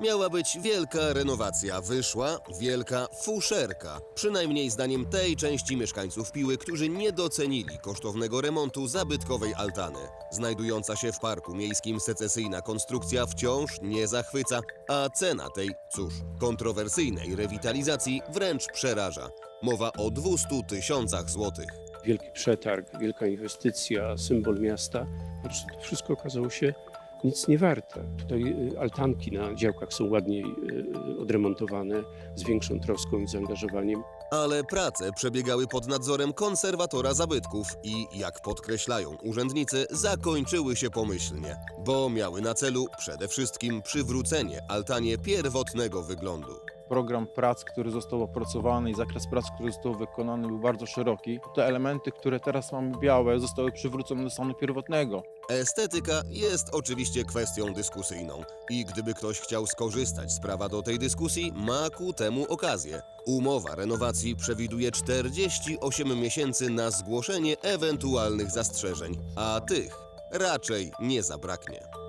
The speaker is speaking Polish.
Miała być wielka renowacja, wyszła wielka fuszerka. Przynajmniej zdaniem tej części mieszkańców Piły, którzy nie docenili kosztownego remontu zabytkowej altany. Znajdująca się w parku miejskim secesyjna konstrukcja wciąż nie zachwyca, a cena tej, cóż, kontrowersyjnej rewitalizacji wręcz przeraża. Mowa o 200 tysiącach złotych. wielki przetarg, wielka inwestycja, symbol miasta. To wszystko okazało się nic nie warte. Tutaj y, altanki na działkach są ładniej y, odremontowane, z większą troską i zaangażowaniem. Ale prace przebiegały pod nadzorem konserwatora zabytków i, jak podkreślają urzędnicy, zakończyły się pomyślnie, bo miały na celu przede wszystkim przywrócenie altanie pierwotnego wyglądu. Program prac, który został opracowany i zakres prac, który został wykonany był bardzo szeroki. Te elementy, które teraz mamy białe, zostały przywrócone do stanu pierwotnego. Estetyka jest oczywiście kwestią dyskusyjną i gdyby ktoś chciał skorzystać z prawa do tej dyskusji, ma ku temu okazję. Umowa renowacji przewiduje 48 miesięcy na zgłoszenie ewentualnych zastrzeżeń, a tych raczej nie zabraknie.